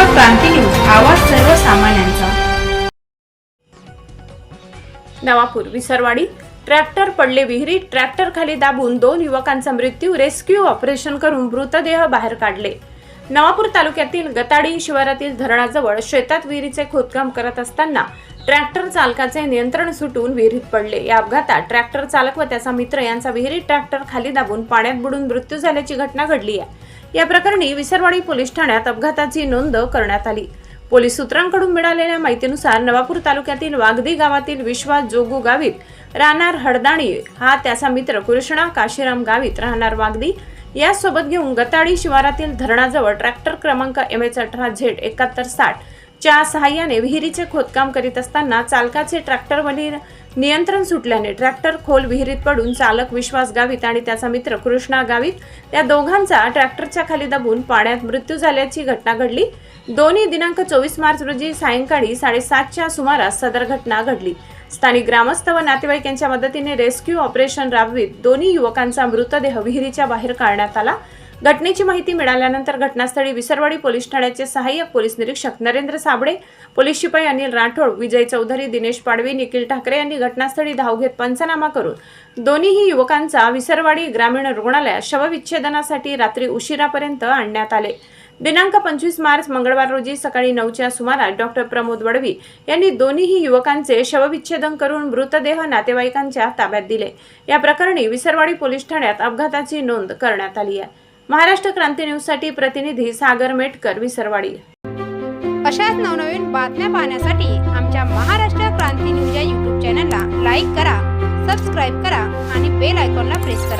Maharashtra Kranti news. आवाज सर्वसामान्यांचा. Navapur Visarwadi. Tractor पडले विहिरीत. ट्रॅक्टर खाली दाबून दोन युवकांचा मृत्यू. रेस्क्यू ऑपरेशन करून मृतदेह बाहेर काढले. नवापूर तालुक्यातील गताडी शिवारातील धरणाजवळ शेतात विहिरीचे खोदकाम करत असताना ट्रॅक्टर चालकाचे नियंत्रण सुटून विहिरीत पडले. या अपघातात ट्रॅक्टर चालक व त्याचा मित्र यांचा विहिरीत ट्रॅक्टर खाली दाबून पाण्यात बुडून मृत्यू झाल्याची घटना घडली आहे. या प्रकरणी विसरवाडी पोलीस ठाण्यात अपघाताची नोंद करण्यात आली. पोलीस सूत्रांकडून मिळालेल्या माहितीनुसार नवापूर तालुक्यातील वागदी गावातील विश्वास जोगू गावित राहणार हडदाणी हा त्याचा मित्र कृष्णा काशीराम गावित राहणार वागदी यासोबत घेऊन गताडी शिवारातील धरणाजवळ ट्रॅक्टर क्रमांक एम एच अठरा झेड एकाहत्तर साठ च्या सहाय्याने विहिरीचे खोदकाम करीत असताना चालकाचे ट्रॅक्टरवरील नियंत्रण सुटल्याने ट्रॅक्टर खोल विहिरीत पडून चालक विश्वास गावित आणि त्याचा मित्र कृष्णा गावित. या दोघांचा ट्रॅक्टरच्या खाली दाबून पाण्यात मृत्यू झाल्याची घटना घडली. दोन्ही दिनांक चोवीस मार्च रोजी सायंकाळी साडेसातच्या सुमारास सदर घटना घडली. स्थानिक ग्रामस्थ व नातेवाईक यांच्या मदतीने रेस्क्यू ऑपरेशन राबवित दोन्ही युवकांचा मृतदेह विहिरीच्या बाहेर काढण्यात आला. घटनेची माहिती मिळाल्यानंतर घटनास्थळी विसरवाडी पोलीस ठाण्याचे सहाय्यक पोलीस निरीक्षक नरेंद्र साबळे पोलीस शिपाई अनिल राठोड विजय चौधरी दिनेश पाडवी निखिल ठाकरे यांनी घटनास्थळी धाव घेत पंचनामा करून दोन्हीही युवकांचा विसरवाडी ग्रामीण रुग्णालयात शवविच्छेदनासाठी रात्री उशिरापर्यंत आणण्यात आले. दिनांक पंचवीस मार्च मंगळवार रोजी सकाळी नऊच्या सुमारास डॉक्टर प्रमोद वडवी यांनी दोन्हीही युवकांचे शवविच्छेदन करून मृतदेह नातेवाईकांच्या ताब्यात दिले. या प्रकरणी विसरवाडी पोलीस ठाण्यात अपघाताची नोंद करण्यात आली आहे. महाराष्ट्र क्रांती न्यूजसाठी प्रतिनिधी सागर मेटकर विसरवाडी. अशाच नवनवीन बातम्या पाहण्यासाठी आमच्या महाराष्ट्र क्रांती न्यूज या यूट्यूब चॅनलला लाईक करा सबस्क्राईब करा आणि बेल आयकॉनला प्रेस करा.